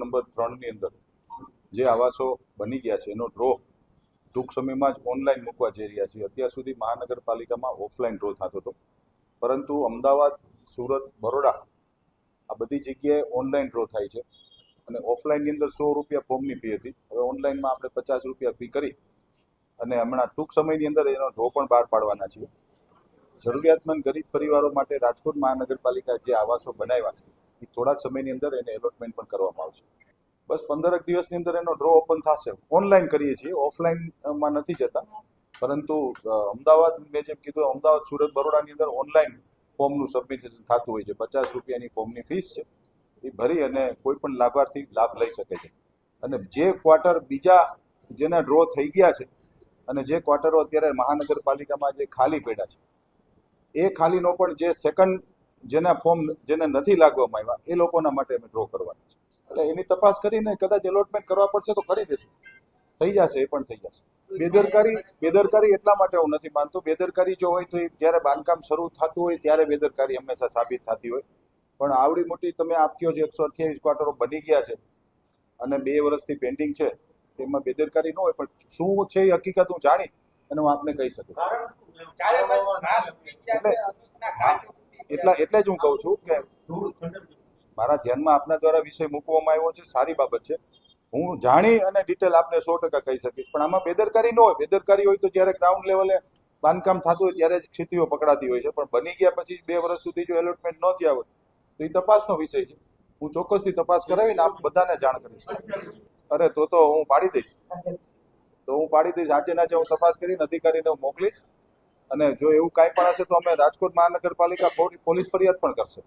Number ત્રણની અંદર જે આવાસો બની ગયા છે, એનો ડ્રો ટૂંક સમયમાં જ ઓનલાઈન મૂકવા જઈ રહ્યા છીએ. અત્યાર સુધી મહાનગરપાલિકામાં ઓફલાઈન ડ્રો થતો હતો. પરંતુ અમદાવાદ, સુરત, બરોડા આ બધી જગ્યાએ ઓનલાઈન ડ્રો થાય છે અને ઓફલાઈનની અંદર સો રૂપિયા ફોર્મની ફી હતી. હવે ઓનલાઈનમાં આપણે પચાસ રૂપિયા ફી કરી અને હમણાં ટૂંક સમયની અંદર એનો ડ્રો પણ બહાર પાડવાના છીએ. જરૂરિયાતમંદ ગરીબ પરિવારો માટે રાજકોટ મહાનગરપાલિકા જે આવાસો બનાવ્યા છે એ થોડા સમયની અંદર એને એલોટમેન્ટ પણ કરવામાં આવશે. બસ પંદરક દિવસની અંદર એનો ડ્રો ઓપન થશે. ઓનલાઈન કરીએ છીએ. ઓફલાઈનમાં નથી જતા. પરંતુ અમદાવાદ મેં જેમ કીધું, અમદાવાદ, સુરત, બરોડાની અંદર ઓનલાઈન ફોર્મનું સબમિશન થતું હોય છે. પચાસ રૂપિયાની ફોર્મની ફીસ છે. એ ભરી અને કોઈ પણ લાભાર્થી લાભ લઈ શકે છે. અને જે ક્વાર્ટર બીજા જેના ડ્રો થઈ ગયા છે અને જે ક્વાર્ટરો અત્યારે મહાનગરપાલિકામાં જે ખાલી પડ્યા છે, એ ખાલીનો પણ જે સેકન્ડ જેના ફોર્મ જેને નથી લાગવામાં આવ્યા એ લોકોના માટે અમે ડ્રો કરવાના છે. એટલે એની તપાસ કરીને કદાચ એલોટમેન્ટ કરવા પડશે તો કરી દેશું થઈ જશે એ પણ થઈ જશે. બેદરકારી બેદરકારી એટલા માટે હું નથી માનતો. બેદરકારી જો હોય તો એ જ્યારે બાંધકામ શરૂ થતું હોય ત્યારે બેદરકારી હંમેશા સાબિત થતી હોય. પણ આવડી મોટી તમે આપ કયો છો એકસો અઠ્યાવીસ ક્વાર્ટરો બની ગયા છે અને બે વર્ષથી પેન્ડિંગ છે તેમાં બેદરકારી ન હોય પણ શું છે એ હકીકત હું જાણી અને હું આપને કહી શકું એટલા, એટલે જ હું કહું છું કે મારા ધ્યાનમાં આપના દ્વારા વિષય મૂકવામાં આવ્યો છે, સારી બાબત છે. હું જાણી અને ડિટેલ આપને સો ટકા કહી શકીશ, પણ આમાં બેદરકારી ન હોય. બેદરકારી હોય તો જ્યારે ગ્રાઉન્ડ લેવલે બાંધકામ થતું હોય ત્યારે જ સ્થિતિઓ પકડાતી હોય છે. પણ બની ગયા પછી બે વર્ષ સુધી જો એલોટમેન્ટ ન થયા હોય તો એ તપાસનો વિષય છે. હું ચોક્કસથી તપાસ કરાવીને આપ બધાને જાણ કરીશ. અરે, તો તો હું પાડી દઈશ. તો હું પાડી દઈશ. આજે ના હું તપાસ કરીને અધિકારીને મોકલીશ. અને જો એવું કાંઈ પણ હશે તો અમે રાજકોટ મહાનગરપાલિકા પોલીસ ફરિયાદ પણ કરશે.